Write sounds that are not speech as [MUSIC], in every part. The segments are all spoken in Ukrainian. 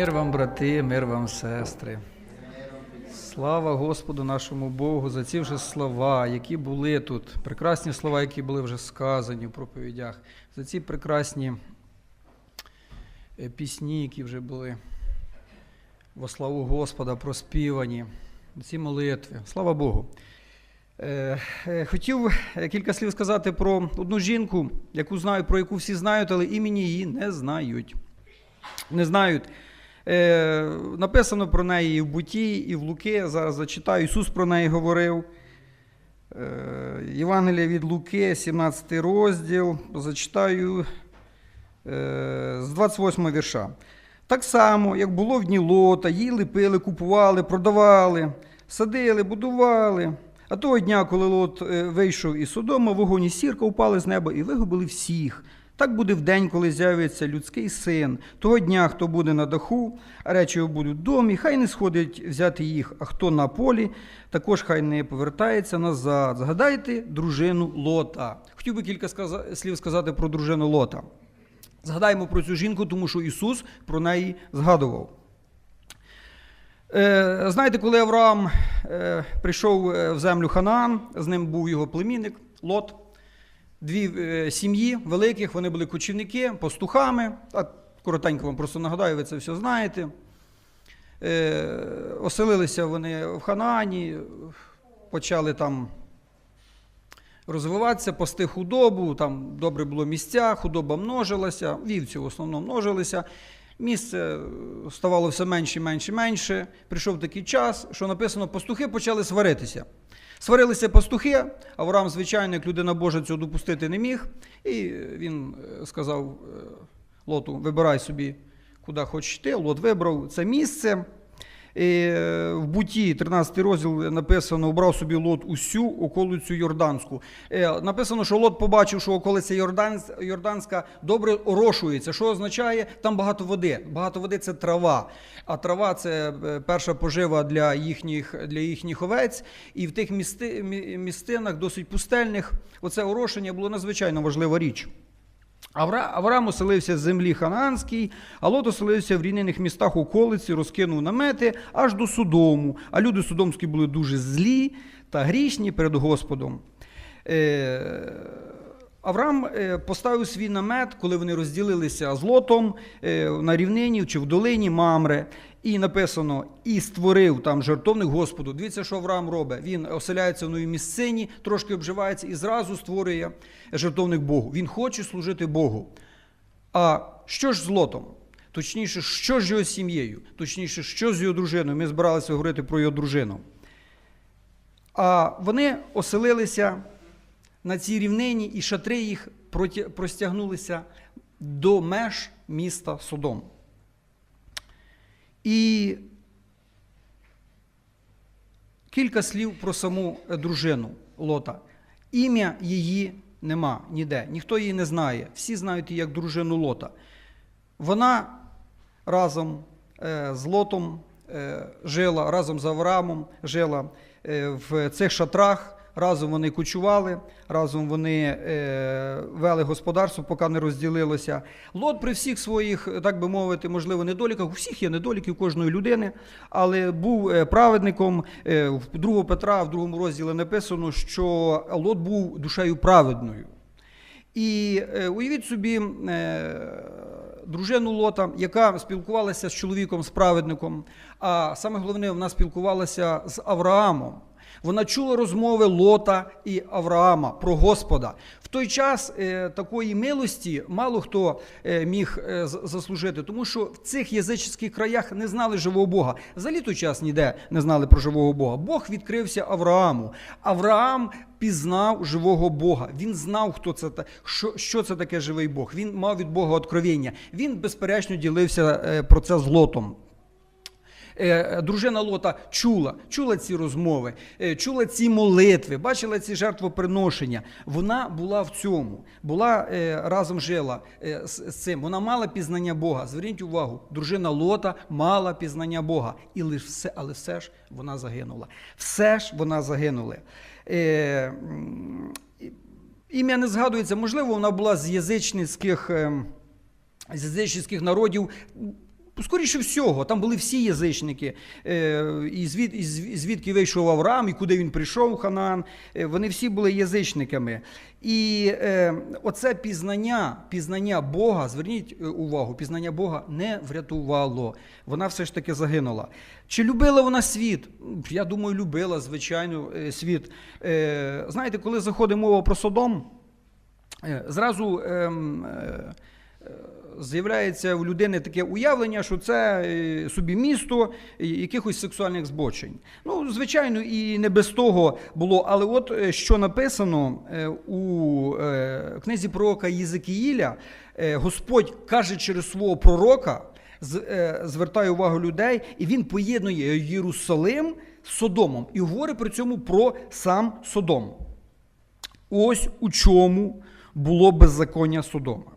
Мир вам, брати, мир вам, сестри. Слава Господу нашому Богу за ці вже слова, які були тут, прекрасні слова, які були вже сказані в проповідях, за ці прекрасні е, пісні, які вже були во славу Господа проспівані, ці молитви. Слава Богу. Е, е, Хотів кілька слів сказати про одну жінку, яку знаю, про яку всі знають, але імені її не знають. Не знають. Е, написано про неї і в Буті, і в Луки. Зараз зачитаю. Ісус про неї говорив. Е, Євангелія від Луки, 17 розділ. Зачитаю е, з 28 вірша. Так само, як було в дні лота, їли, пили, купували, продавали, садили, будували. А того дня, коли лот е, вийшов із Содома, вогонь і сірка упали з неба і вигубили всіх. Так буде в день, коли з'явиться людський син. Того дня, хто буде на даху, а речі його будуть в домі, хай не сходить взяти їх, а хто на полі, також хай не повертається назад. Згадайте дружину Лота. Хотів би кілька слів сказати про дружину Лота. Згадаємо про цю жінку, тому що Ісус про неї згадував. Е, знаєте, коли Авраам е, прийшов е, в землю Ханаан, з ним був його племінник Лот, дві е, сім'ї великих, вони були кочівники, пастухами. А коротенько вам просто нагадаю, ви це все знаєте. Е, оселилися вони в Ханаані, почали там розвиватися, пасти худобу, там добре було місця, худоба множилася, вівці в основному множилися. Місце ставало все менше, менше, менше. Прийшов такий час, що написано, пастухи почали сваритися. Сварилися пастухи, Авраам, звичайно, як людина Божа цього допустити не міг. І він е, сказав е, Лоту: вибирай собі, куди хочеш йти. Лот вибрав це місце. Е, в буті, 13 розділ написано, обрав собі Лот усю околицю Йорданську. Е, Написано, що Лот побачив, що околиця Йорданська, Йорданська добре орошується. Що означає? Там багато води. Багато води це трава. А трава це е, перша пожива для їхніх, для їхніх овець. І в тих місти, містинах, досить пустельних, оце орошення було надзвичайно важлива річ. Авра, Авраам оселився з землі Хананській, а Лот оселився в рівнених містах околиці, розкинув намети аж до Судому. А люди Судомські були дуже злі та грішні перед Господом. Е, Авраам е, поставив свій намет, коли вони розділилися з Лотом е, на рівнині чи в долині Мамре. І написано, і створив там жертовник Господу. Дивіться, що Авраам робить. Він оселяється в новій місцині, трошки обживається і зразу створює жертовник Богу. Він хоче служити Богу. А що ж з Лотом? Точніше, що з його сім'єю? Точніше, що з його дружиною? Ми збиралися говорити про його дружину. А вони оселилися на цій рівнині, і шатри їх простягнулися до меж міста Содом. І кілька слів про саму е, дружину Лота. Ім'я її нема ніде, ніхто її не знає. Всі знають її як дружину Лота. Вона разом е, з Лотом е, жила, разом з Авраамом жила в цих шатрах. Разом вони кочували, разом вони е, вели господарство, поки не розділилося. Лот при всіх своїх, так би мовити, можливо, недоліках, у всіх є недоліки у кожної людини, але був е, праведником. Е, в 2 Петра, в другому розділі написано, що Лот був душею праведною. І е, уявіть собі е, дружину Лота, яка спілкувалася з чоловіком, з праведником, а саме головне, вона спілкувалася з Авраамом. Вона чула розмови Лота і Авраама про Господа. В той час е, такої милості мало хто е, міг е, заслужити, тому що в цих язичних краях не знали живого Бога. Взагалі той час ніде не знали про живого Бога. Бог відкрився Аврааму. Авраам пізнав живого Бога. Він знав, хто це що, що це таке живий Бог. Він мав від Бога откровення. Він, безперечно, ділився про це з Лотом. Е, Дружина Лота чула, чула ці розмови, е, чула ці молитви, бачила ці жертвоприношення. Вона була в цьому, була е, разом жила з, цим. Вона мала пізнання Бога. Зверніть увагу, дружина Лота мала пізнання Бога, і лиш все, але все ж вона загинула. Все ж вона загинула. Ім'я не згадується, можливо, вона була з язичницьких. ем, з язичницьких народів. Скоріше всього, там були всі язичники, е, і звід, і зв- звідки вийшов Авраам, і куди він прийшов, Ханаан. Е, Вони всі були язичниками. І е, оце пізнання, пізнання Бога, зверніть увагу, пізнання Бога не врятувало. Вона все ж таки загинула. Чи любила вона світ? Я думаю, любила, звичайно, світ. Знаєте, коли заходить мова про Содом, Зразу ем, з'являється у людини таке уявлення, що це е, собі місто якихось сексуальних збочень. Ну, звичайно, і не без того було. Але от е, що написано е, у книзі пророка Єзекіїля, е, Господь каже через свого пророка, звертає увагу людей, і він поєднує Єрусалим з Содомом і говорить при цьому про сам Содом. Ось у чому було беззаконня Содома.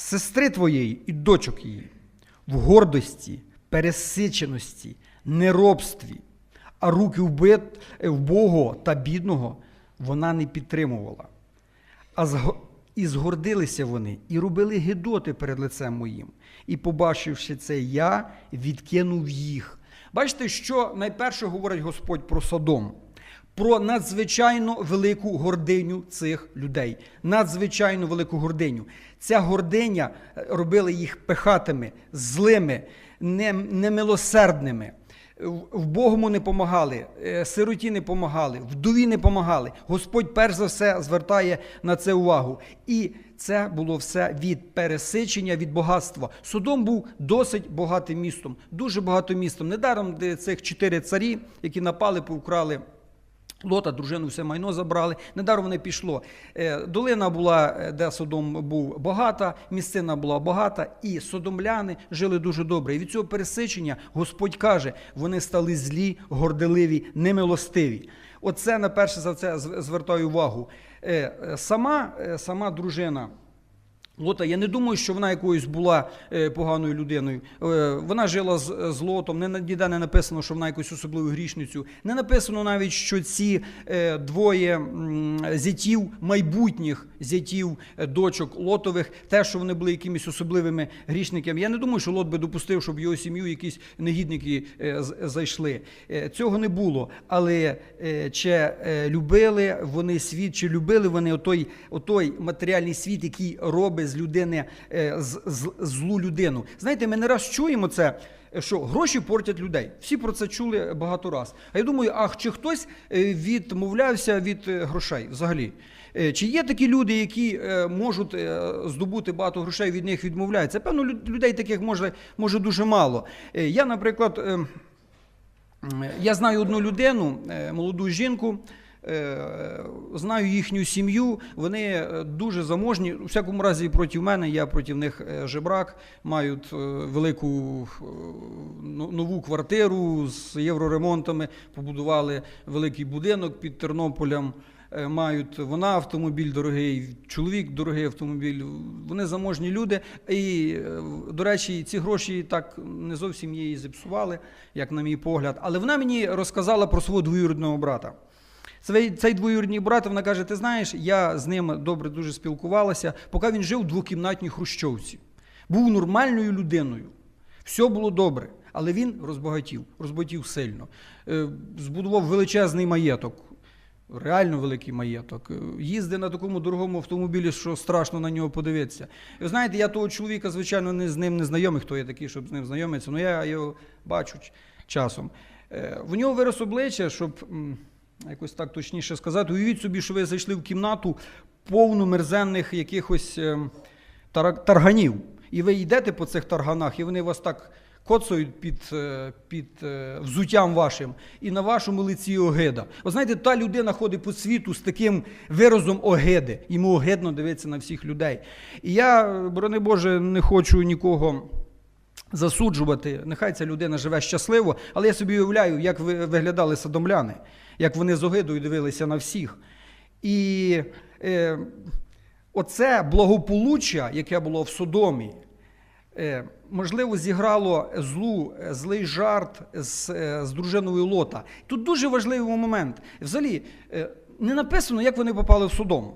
Сестри твоєї і дочок її в гордості, пересиченості, неробстві, а руки вбого та бідного вона не підтримувала. А і згордилися вони, і робили гидоти перед лицем моїм. І, побачивши це, я відкинув їх. Бачите, що найперше говорить Господь про Содом? Про надзвичайно велику гординю цих людей. Надзвичайно велику гординю. Ця гординя е, робила їх пехатими, злими, немилосердними. В- Вбогому не помагали, е, сироті не помагали, вдові не помагали. Господь перш за все звертає на це увагу. І це було все від пересичення, від багатства. Содом був досить багатим містом, дуже багатим містом. Недаром цих чотири царі, які напали, повкрали. Лота, дружину, все майно забрали. Недаром не пішло. Е, Долина була, е, де Содом був багата, місцина була багата, і содомляни жили дуже добре. І від цього пересичення Господь каже, вони стали злі, горделиві, немилостиві. Оце на перше за це звертаю увагу. Е, Сама, сама дружина. Лота, я не думаю, що вона якоюсь була е, поганою людиною. Е, вона жила з, з Лотом. Не, ніде не написано, що вона якусь особливу грішницю. Не написано навіть, що ці е, двоє зятів, майбутніх зятів, е, дочок Лотових, те, що вони були якимись особливими грішниками. Я не думаю, що Лот би допустив, щоб його сім'ю якісь негідники е, зайшли. Е, цього не було. Але е, чи е, любили вони світ, чи любили вони отой, отой матеріальний світ, який робить з людини е, з, з- злу людину. Знаєте, ми не раз чуємо це. Що гроші портять людей. Всі про це чули багато раз. А я думаю, ах, чи хтось е, відмовлявся від е, грошей взагалі? Чи є такі люди, які можуть здобути багато грошей, від них відмовляються? Певно, людей таких може, може дуже мало. Я, наприклад, е, Я знаю одну людину, молоду жінку. Е, Знаю їхню сім'ю, вони е, дуже заможні. У всякому разі, проти мене, я проти них е, жебрак, мають велику е, нову квартиру з євроремонтами, побудували великий будинок під Тернополем. Мають вона автомобіль дорогий, чоловік дорогий автомобіль. Вони заможні люди. І, до речі, ці гроші так не зовсім її зіпсували, як на мій погляд. Але вона мені розказала про свого двоюрідного брата. Цей, двоюрідний брат, вона каже: ти знаєш, я з ним добре дуже спілкувалася, поки він жив у двокімнатній хрущовці. Був нормальною людиною. Все було добре. Але він розбагатів, розбагатів сильно. Е, Збудував величезний маєток. Реально великий маєток. Е, Їздив на такому дорогому автомобілі, що страшно на нього подивитися. І знаєте, я того чоловіка, звичайно, не з ним не знайомий, хто я такий, щоб з ним знайомитися, але я його бачу часом. Е, В нього вирос обличчя, щоб якось так точніше сказати. Уявіть собі, що ви зайшли в кімнату повну мерзенних якихось ем, тарганів. І ви йдете по цих тарганах, і вони вас так коцають під, е, під е, взуттям вашим, і на вашому лиці огида. Ви знаєте, та людина ходить по світу з таким виразом огиди. Йому огидно дивитися на всіх людей. І я, е, борони Боже, не хочу нікого. Засуджувати, нехай ця людина живе щасливо, але я собі уявляю, як ви- виглядали садомляни, як вони з огидою дивилися на всіх. І е, оце благополуччя, яке було в Содомі, е, можливо, зіграло злу, е, злий жарт з, е, з дружиною Лота. Тут дуже важливий момент. Взагалі, е, не написано, як вони попали в Содом.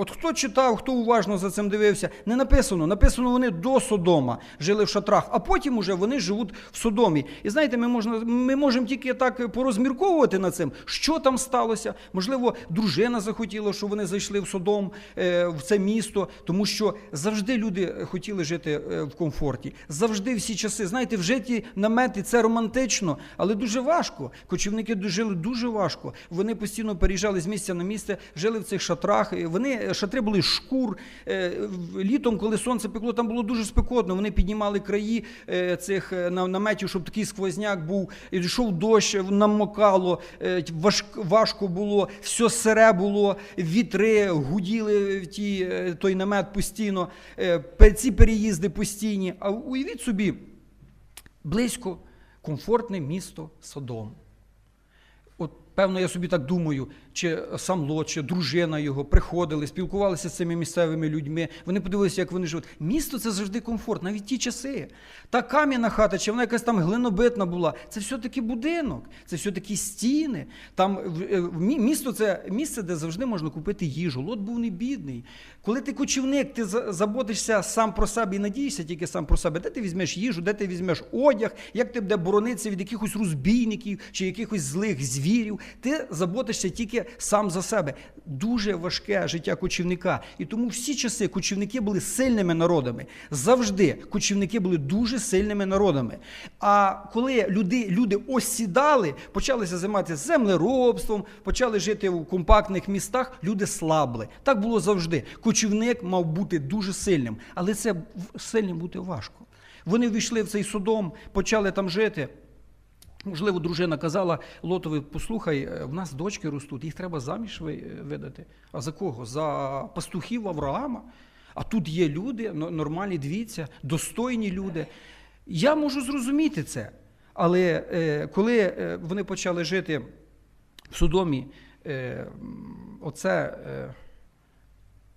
От хто читав, хто уважно за цим дивився, не написано. Написано, вони до Содома жили в шатрах, а потім уже вони живуть в Содомі. І знаєте, ми, можна, ми можемо тільки так порозмірковувати над цим, що там сталося. Можливо, дружина захотіла, щоб вони зайшли в Содом, е, в це місто, тому що завжди люди хотіли жити е, в комфорті. Завжди всі часи. Знаєте, в житті намети це романтично, але дуже важко. Кочівники жили дуже важко. Вони постійно переїжджали з місця на місце, жили в цих шатрах. І Вони шатри були шкур. Е, Літом, коли сонце пекло, там було дуже спекотно. Вони піднімали краї е, цих е, наметів, щоб такий сквозняк був. І Йшов дощ, намокало, важко було, все сире було, вітри гуділи в ті, той намет постійно, ці переїзди постійні. А уявіть собі, близько комфортне місто Содом. От, певно, я собі так думаю, чи сам Лот, чи дружина його приходили, спілкувалися з цими місцевими людьми. Вони подивилися, як вони живуть. Місто це завжди комфорт, навіть ті часи. Та кам'яна хата, чи вона якась там глинобитна була, це все-таки будинок, це все-таки стіни. Там е, місто це місце, де завжди можна купити їжу. Лот був не бідний. Коли ти кочівник, ти заботишся сам про себе і надієшся тільки сам про себе. Де ти візьмеш їжу, де ти візьмеш одяг, як ти буде боронитися від якихось розбійників чи якихось злих звірів. Ти заботишся тільки сам за себе. Дуже важке життя кочівника. І тому всі часи кочівники були сильними народами. Завжди кочівники були дуже сильними народами. А коли люди, люди осідали, почалися займатися землеробством, почали жити в компактних містах, люди слабли. Так було завжди. Кочівник мав бути дуже сильним, але це сильним бути важко. Вони ввійшли в цей Содом, почали там жити. Можливо, дружина казала Лотові, послухай, е, в нас дочки ростуть, їх треба заміж е, видати. А за кого? За пастухів Авраама. А тут є люди, нормальні, дивіться, достойні люди. Я можу зрозуміти це. Але е, коли е, вони почали жити в Содомі, е, оце, е,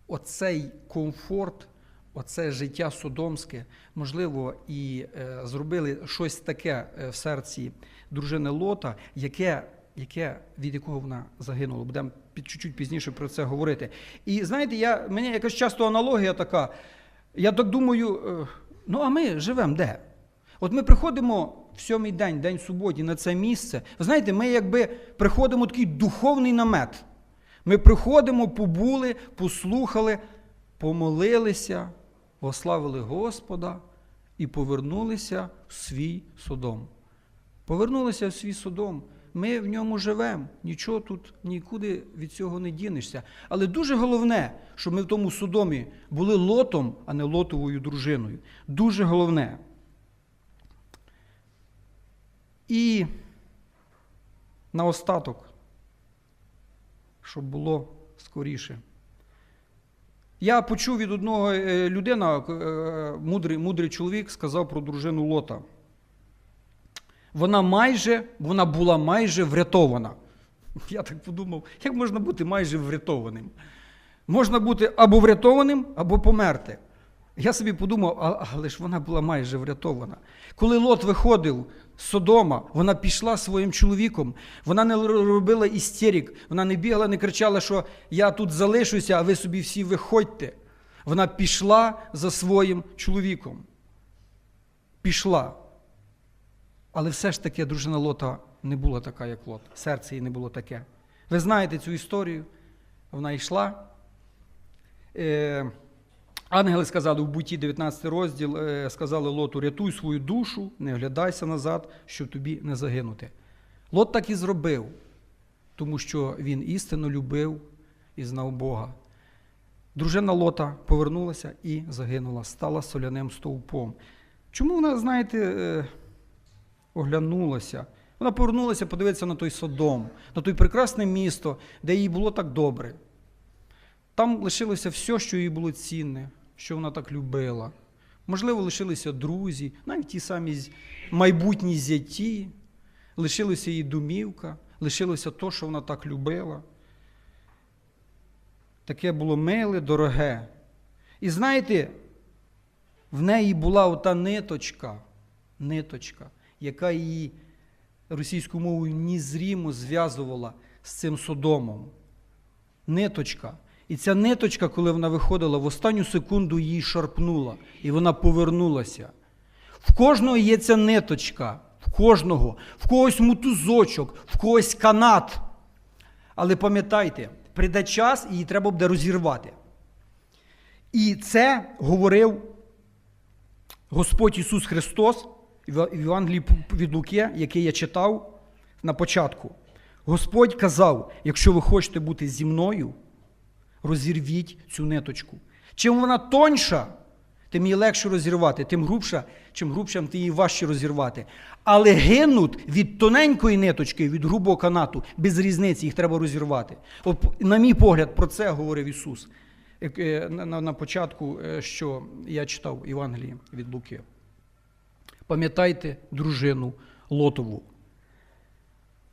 оцей комфорт, оце життя содомське, можливо, і е, зробили щось таке е, в серці дружини Лота, яке, яке, від якого вона загинула. Будемо чуть-чуть пізніше про це говорити. І знаєте, я, мені якась часто аналогія така. Я так думаю, е, ну а ми живемо де? От ми приходимо в сьомий день, день суботі, на це місце. Ви знаєте, ми якби приходимо в такий духовний намет. Ми приходимо, побули, послухали, помолилися, ославили Господа і повернулися в свій Содом. Повернулися в свій Содом. Ми в ньому живемо, нічого тут нікуди від цього не дінешся. Але дуже головне, щоб ми в тому Содомі були лотом, а не лотовою дружиною. Дуже головне. І наостаток, щоб було скоріше. Я почув від одного е, людина, е, мудрий, мудрий чоловік, сказав про дружину Лота. Вона майже, вона була майже врятована. [LAUGHS] Я так подумав, як можна бути майже врятованим? Можна бути або врятованим, або померти. Я собі подумав, але ж вона була майже врятована. Коли Лот виходив Содома, вона пішла своїм чоловіком, вона не робила істерик, вона не бігала, не кричала, що я тут залишуся, а ви собі всі виходьте. Вона пішла за своїм чоловіком. Пішла. Але все ж таки дружина Лота не була така, як Лот. Серце її не було таке. Ви знаєте цю історію. Вона йшла. Е, ангели сказали в буті 19 розділ, е, сказали Лоту, рятуй свою душу, не оглядайся назад, щоб тобі не загинути. Лот так і зробив, тому що він істинно любив і знав Бога. Дружина Лота повернулася і загинула, стала соляним стовпом. Чому вона, знаєте, е, оглянулася? Вона повернулася подивитися на той Содом, на той прекрасне місто, де їй було так добре. Там лишилося все, що їй було цінне, що вона так любила. Можливо, лишилися друзі, навіть ті самі майбутні зяті, лишилася її домівка, лишилося то, що вона так любила. Таке було миле, дороге. І знаєте, в неї була ота ниточка, ниточка, яка її російською мовою незрімо зв'язувала з цим Содомом. Ниточка. І ця ниточка, коли вона виходила, в останню секунду її шарпнула, і вона повернулася. В кожного є ця ниточка, в кожного, в когось мотузочок, в когось канат. Але пам'ятайте, прийде час, і її треба буде розірвати. І це говорив Господь Ісус Христос в Євангелії від Луки, яке я читав на початку. Господь казав: якщо ви хочете бути зі мною, розірвіть цю ниточку. Чим вона тоньша, тим її легше розірвати, тим грубша, чим грубша, тим її важче розірвати. Але гинуть від тоненької ниточки, від грубого канату, без різниці, їх треба розірвати. На мій погляд, про це говорив Ісус е, на початку, е, що я читав Євангелії від Луки. Пам'ятайте дружину Лотову.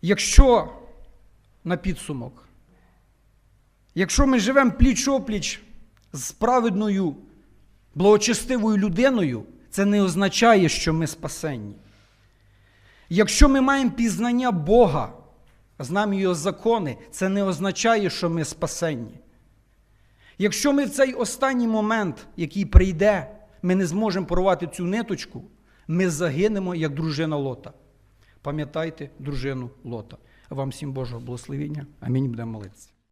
Якщо на підсумок, якщо ми живемо пліч-опліч з праведною, благочестивою людиною, це не означає, що ми спасенні. Якщо ми маємо пізнання Бога, знаємо його закони, це не означає, що ми спасенні. Якщо ми в цей останній момент, який прийде, ми не зможемо порвати цю ниточку, ми загинемо як дружина Лота. Пам'ятайте дружину Лота. Вам всім Божого благословення. Амінь. Будемо молитися.